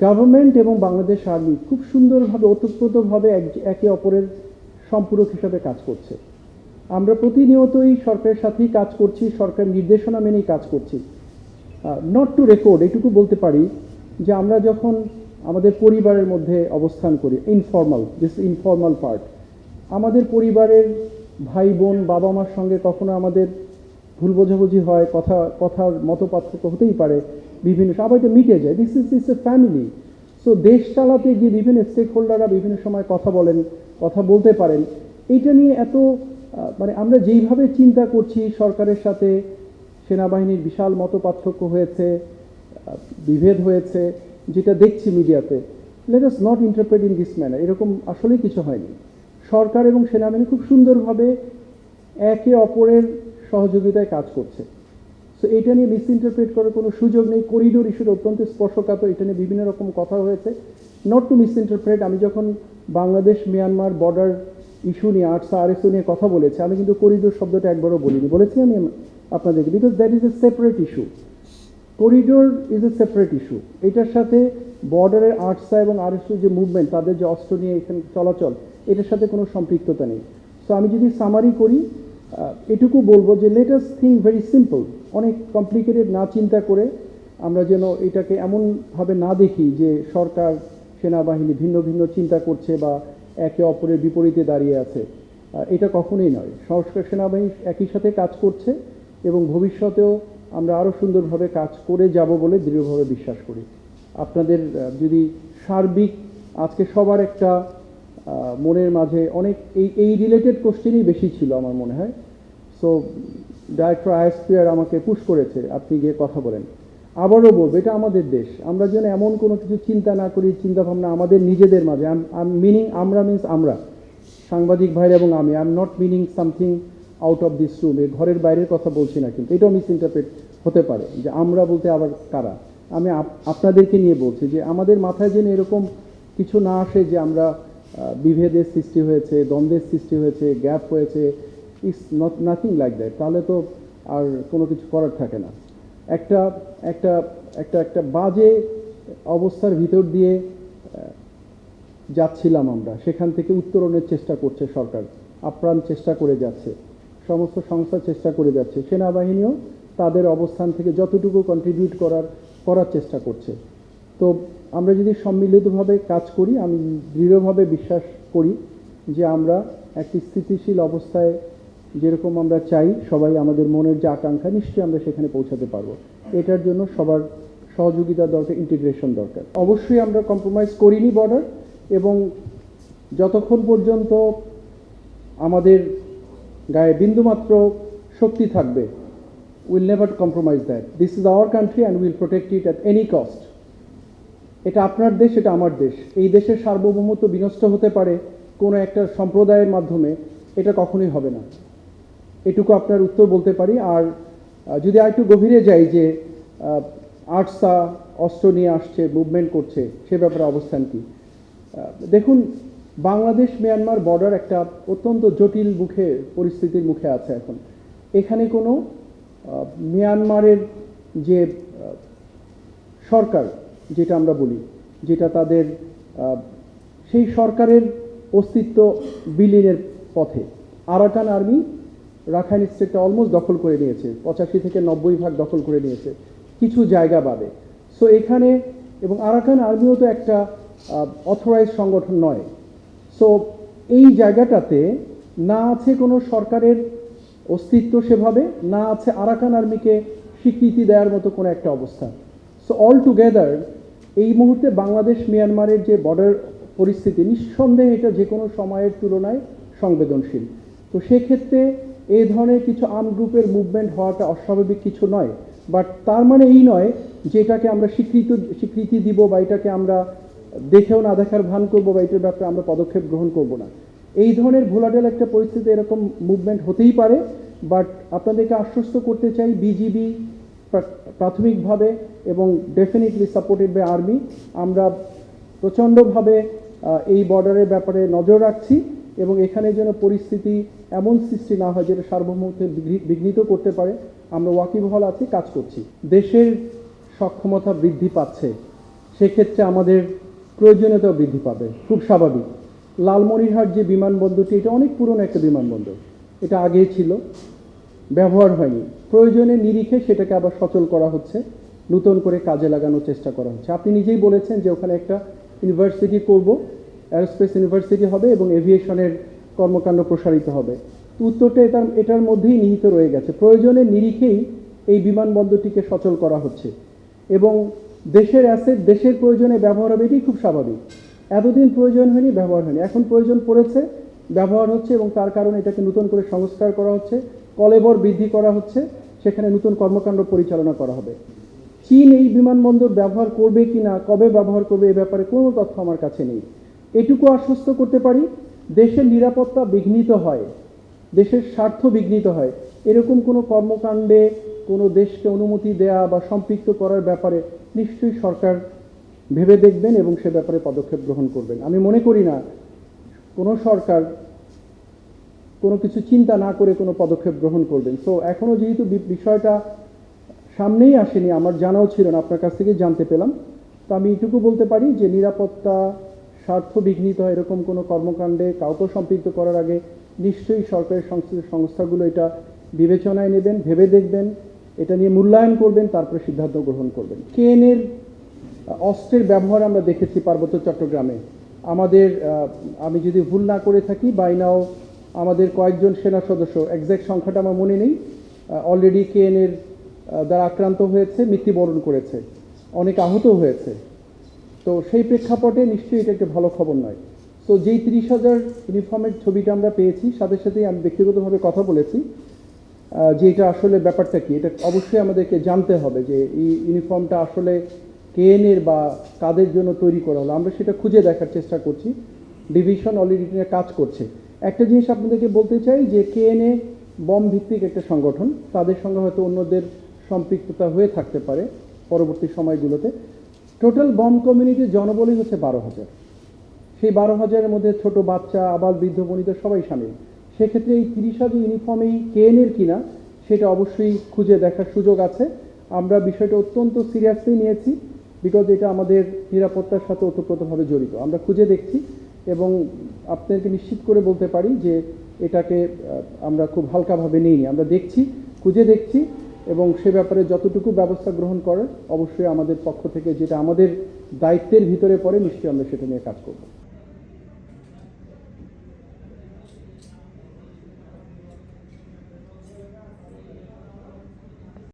Government এবং Bangladesh army খুব সুন্দরভাবে, ওতপ্রোতভাবে একে অপরের সম্পূরক হিসাবে কাজ করছে। আমরা প্রতিনিয়তই সরকারের সাথেই কাজ করছি সরকার নির্দেশনা মেনেই কাজ করছি। নট টু রেকর্ড এটুকু বলতে পারি যে আমরা যখন আমাদের পরিবারের মধ্যে অবস্থান করি ইনফর্মাল দিস ইনফর্মাল পার্ট আমাদের পরিবারের ভাই বোন বাবা মার সঙ্গে কখনো আমাদের ভুল বোঝাবুঝি হয়, কথা, কথার মত পার্থক্য হতেই পারে বিভিন্ন সবাই তো মিটে যায়। This is is a family so দেশ চালাতে গিয়ে বিভিন্ন স্টেক হোল্ডাররা বিভিন্ন সময় কথা বলেন, কথা বলতে পারেন। এইটা নিয়ে এত মানে আমরা যেইভাবে চিন্তা করছি, সরকারের সাথে সেনাবাহিনীর বিশাল মত পার্থক্য হয়েছে বিভেদ হয়েছে, যেটা দেখছি মিডিয়াতে let us not interpret in this manner এরকম আসলেই কিছু হয়নি। সরকার এবং সেনাবাহিনী খুব সুন্দরভাবে একে অপরের সহযোগিতায় কাজ করছে। সো এটা নিয়ে মিসইন্টারপ্রেট করার কোনো সুযোগ নেই। করিডোর ইস্যুর অত্যন্ত স্পর্শকাতর, এটা নিয়ে বিভিন্ন রকম কথা হয়েছে। নট টু মিসইন্টারপ্রেট আমি যখন বাংলাদেশ মিয়ানমার বর্ডার ইস্যু নিয়ে আর্টসা আরএসও নিয়ে কথা বলেছি, আমি কিন্তু করিডোর শব্দটা একবারও বলিনি। বলেছি আমি আপনাদেরকে because that is a separate issue corridor is a separate issue এটার সাথে বর্ডারের আর্টসা এবং আরএসও যে মুভমেন্ট তাদের যে অস্ত্র নিয়ে এখানে চলাচল, এটার সাথে কোনো সম্পৃক্ততা নেই। সো আমি যদি সামারি করি এটুকু বলব যে let us think very simple অনেক কমপ্লিকেটেড না চিন্তা করে আমরা যেন এটাকে এমনভাবে না দেখি যে সরকার, সেনাবাহিনী ভিন্ন ভিন্ন চিন্তা করছে বা একে অপরের বিপরীতে দাঁড়িয়ে আছে। এটা কখনোই নয়। সংস্কার সেনাবাহিনী একই সাথে কাজ করছে এবং ভবিষ্যতেও আমরা আরও সুন্দরভাবে কাজ করে যাব বলে দৃঢ়ভাবে বিশ্বাস করি। আপনাদের যদি সার্বিক আজকে সবার একটা মনের মাঝে অনেক এই এই রিলেটেড কোশ্চেনই বেশি ছিল আমার মনে হয়। সো ডাইরেক্টর আইএসপিআর আমাকে পুশ করেছে, আপনি গিয়ে কথা বলেন। আবারও বলব, এটা আমাদের দেশ। আমরা যেন এমন কোনো কিছু চিন্তা না করি চিন্তা ভাবনা আমাদের নিজেদের মাঝে। মিনিং আমরা মিনস আমরা। সাংবাদিক ভাইরা এবং আমি। I am not meaning something out of this room এর ঘরের বাইরের কথা বলছি না কিন্তু এটাও মিস ইন্টারপ্রেট হতে পারে যে আমরা বলতে আবার কারা। আমি আপ- আপনাদেরকে নিয়ে বলছি যে আমাদের মাথায় যেন এরকম কিছু না আসে যে আমরা বিভেদের সৃষ্টি হয়েছে, দ্বন্দ্বের সৃষ্টি হয়েছে, গ্যাপ হয়েছে, is not nothing like that তাহলে তো আর কোনো কিছু করার থাকে না। একটা একটা একটা একটা বাজে অবস্থার ভিতর দিয়ে যাচ্ছিলাম আমরা। সেখান থেকে উত্তরণের চেষ্টা করছে সরকার। আপ্রাণ চেষ্টা করে যাচ্ছে। সমস্ত সংস্থা চেষ্টা করে যাচ্ছে। সেনাবাহিনীও তাদের অবস্থান থেকে যতটুকু কন্ট্রিবিউট করার করার চেষ্টা করছে। তো আমরা যদি সম্মিলিতভাবে কাজ করি, আমি দৃঢ়ভাবে বিশ্বাস করি যে আমরা একটি স্থিতিশীল অবস্থায় যেরকম আমরা চাই, সবাই আমাদের মনের যে আকাঙ্ক্ষা, নিশ্চয়ই আমরা সেখানে পৌঁছাতে পারব। এটার জন্য সবার সহযোগিতা দরকার ইন্টিগ্রেশন দরকার। অবশ্যই আমরা কম্প্রোমাইজ করিনি বর্ডার এবং যতক্ষণ পর্যন্ত আমাদের গায়ে বিন্দুমাত্র শক্তি থাকবে will never compromise that this is our country and will protect it at any cost এটা আপনার দেশ, এটা আমার দেশ। এই দেশের সার্বভৌমত্ব বিনষ্ট হতে পারে কোনো একটা সম্প্রদায়ের মাধ্যমে, এটা কখনোই হবে না। এটুকু আপনার উত্তর বলতে পারি। আর যদি আর একটু গভীরে যাই যে আর্টসা অস্ত্র নিয়ে আসছে, মুভমেন্ট করছে, সে ব্যাপারে অবস্থান কি? দেখুন, বাংলাদেশ, মিয়ানমার বর্ডার একটা অত্যন্ত জটিল মুখে, পরিস্থিতির মুখে আছে এখন। এখানে কোনো মিয়ানমারের যে সরকার যেটা আমরা বলি, যেটা তাদের সেই সরকারের অস্তিত্ব বিলীনের পথে। আরাকান আর্মি রাখাইন স্টেটটা অলমোস্ট দখল করে নিয়েছে, পঁচাশি থেকে নব্বই ভাগ দখল করে নিয়েছে, কিছু জায়গা বাদে। সো এখানে এবং আরাকান আর্মিও তো একটা অথরাইজ সংগঠন নয়। সো এই জায়গাটাতে না আছে কোনো সরকারের অস্তিত্ব সেভাবে, না আছে আরাকান আর্মিকে স্বীকৃতি দেওয়ার মতো কোনো একটা অবস্থা। সো অল টুগেদার এই মুহূর্তে বাংলাদেশ, মিয়ানমারের যে বর্ডার পরিস্থিতি, নিঃসন্দেহে এটা যে কোনো সময়ের তুলনায় সংবেদনশীল। তো সেক্ষেত্রে এই ধরনের কিছু আর্ম গ্রুপের মুভমেন্ট হওয়াটা অস্বাভাবিক কিছু নয়। বাট তার মানে এই নয় যে এটাকে আমরা স্বীকৃত, স্বীকৃতি দিব বা এটাকে আমরা দেখেও না দেখার ভান করব বা এটার ব্যাপারে আমরা পদক্ষেপ গ্রহণ করব না। এই ধরনের ভোলাটেল একটা পরিস্থিতি এরকম মুভমেন্ট হতেই পারে। বাট আপনাদেরকে আশ্বস্ত করতে চাই বিজিবি প্রাথমিকভাবে এবং ডেফিনেটলি সাপোর্টেড বাই আর্মি আমরা প্রচণ্ডভাবে এই বর্ডারের ব্যাপারে নজর রাখছি এবং এখানে যেন পরিস্থিতি এমন সৃষ্টি না হয় যেটা সার্বভৌমত্বের বিঘ্নিত করতে পারে, আমরা ওয়াকিবহল আছি, কাজ করছি। দেশের সক্ষমতা বৃদ্ধি পাচ্ছে, সেক্ষেত্রে আমাদের প্রয়োজনীয়তাও বৃদ্ধি পাবে, খুব স্বাভাবিক। লালমনিরহাট যে বিমানবন্দরটি, এটা অনেক পুরনো একটা বিমানবন্দর, এটা আগেই ছিল। ব্যবহার হয়নি। প্রয়োজনে নিরিখে সেটাকে আবার সচল করা হচ্ছে, নতুন করে কাজে লাগানোর চেষ্টা করা হচ্ছে। আপনি নিজেই বলেছেন যে ওখানে একটা ইউনিভার্সিটি করব অ্যারোস্পেস ইউনিভার্সিটি হবে এবং এভিয়েশনের কর্মকাণ্ড প্রসারিত হবে। উত্তরটা এটার এটার মধ্যেই নিহিত রয়ে গেছে। প্রয়োজনে নিরিখেই এই বিমানবন্দরটিকে সচল করা হচ্ছে। এবং দেশের অ্যাসেট দেশের প্রয়োজনে ব্যবহার হবে এটি খুব স্বাভাবিক। এতদিন প্রয়োজন হয়নি, ব্যবহার হয়নি। এখন প্রয়োজন পড়েছে, ব্যবহার হচ্ছে এবং তার কারণে এটাকে নতুন করে সংস্কার করা হচ্ছে। কলেবর বৃদ্ধি করা হচ্ছে, সেখানে নতুন কর্মকাণ্ড পরিচালনা করা হবে। চীন এই বিমানবন্দর ব্যবহার করবে কি না, কবে ব্যবহার করবে, এ ব্যাপারে কোনো তথ্য আমার কাছে নেই। এটুকু আশ্বস্ত করতে পারি দেশের নিরাপত্তা বিঘ্নিত হয়, দেশের স্বার্থ বিঘ্নিত হয়। এরকম কোনো কর্মকাণ্ডে কোনো দেশকে অনুমতি দেয়া বা সম্পৃক্ত করার ব্যাপারে নিশ্চয়ই সরকার ভেবে দেখবেন এবং সে ব্যাপারে পদক্ষেপ গ্রহণ করবেন। আমি মনে করি না, কোনো সরকার কোনো কিছু চিন্তা না করে কোনো পদক্ষেপ গ্রহণ করবেন। সো এখনও যেহেতু বিষয়টা সামনেই আসেনি, আমার জানাও ছিল না, আপনার কাছ থেকে জানতে পেলাম। তো আমি এটুকু বলতে পারি যে নিরাপত্তা স্বার্থ বিঘ্নিত হয় এরকম কোনো কর্মকাণ্ডে কাউকে সম্পৃক্ত করার আগে নিশ্চয়ই সরকারের সংশ্লিষ্ট সংস্থাগুলো এটা বিবেচনায় নেবেন, ভেবে দেখবেন, এটা নিয়ে মূল্যায়ন করবেন, তারপরে সিদ্ধান্ত গ্রহণ করবেন। কেএনের অস্ত্রের ব্যবহার আমরা দেখেছি পার্বত্য চট্টগ্রামে। আমাদের আমি যদি ভুল না করে থাকি বাইনাও আমাদের কয়েকজন সেনা সদস্য একজ্যাক্ট সংখ্যাটা আমার মনে নেই অলরেডি কেএনের দ্বারা আক্রান্ত হয়েছে, মৃত্যুবরণ করেছে, অনেক আহত হয়েছে। তো সেই প্রেক্ষাপটে নিশ্চয়ই এটা একটা ভালো খবর নয়। তো যেই তিরিশ হাজার ইউনিফর্মের ছবিটা আমরা পেয়েছি, সাথে সাথেই আমি ব্যক্তিগতভাবে কথা বলেছি যে এটা আসলে ব্যাপারটা কি, এটা অবশ্যই আমাদেরকে জানতে হবে যে এই ইউনিফর্মটা আসলে কেএনের বা কাদের জন্য তৈরি করা হলো। আমরা সেটা খুঁজে দেখার চেষ্টা করছি। ডিভিশন অলরেডি কাজ করছে। একটা জিনিস আপনাদেরকে বলতে চাই যে কেএনএ বম ভিত্তিক একটা সংগঠন, তাদের সঙ্গে হয়তো অন্যদের সম্পৃক্ততা হয়ে থাকতে পারে পরবর্তী সময়গুলোতে। টোটাল বম কমিউনিটির জনবলই হচ্ছে বারো হাজার। সেই বারো হাজারের মধ্যে ছোট বাচ্চা, আবাল, বৃদ্ধ বনিতা সবাই সামিল। সেক্ষেত্রে এই তিরিশ হাজার ইউনিফর্মেই কেএনের কিনা, সেটা অবশ্যই খুঁজে দেখার সুযোগ আছে। আমরা বিষয়টা অত্যন্ত সিরিয়াসলি নিয়েছি, বিকজ এটা আমাদের নিরাপত্তার সাথে ওতপ্রোতভাবে জড়িত। আমরা খুঁজে দেখছি। এবং আপনাদেরকে নিশ্চিত করে বলতে পারি যে এটাকে আমরা খুব হালকাভাবে নিইনি। আমরা দেখছি, খুঁজে দেখছি এবং সে ব্যাপারে যতটুকু ব্যবস্থা গ্রহণ করার, অবশ্যই আমাদের পক্ষ থেকে যেটা আমাদের দায়িত্বের ভিতরে পড়ে, নিশ্চয়ই আমরা সেটা নিয়ে কাজ করব।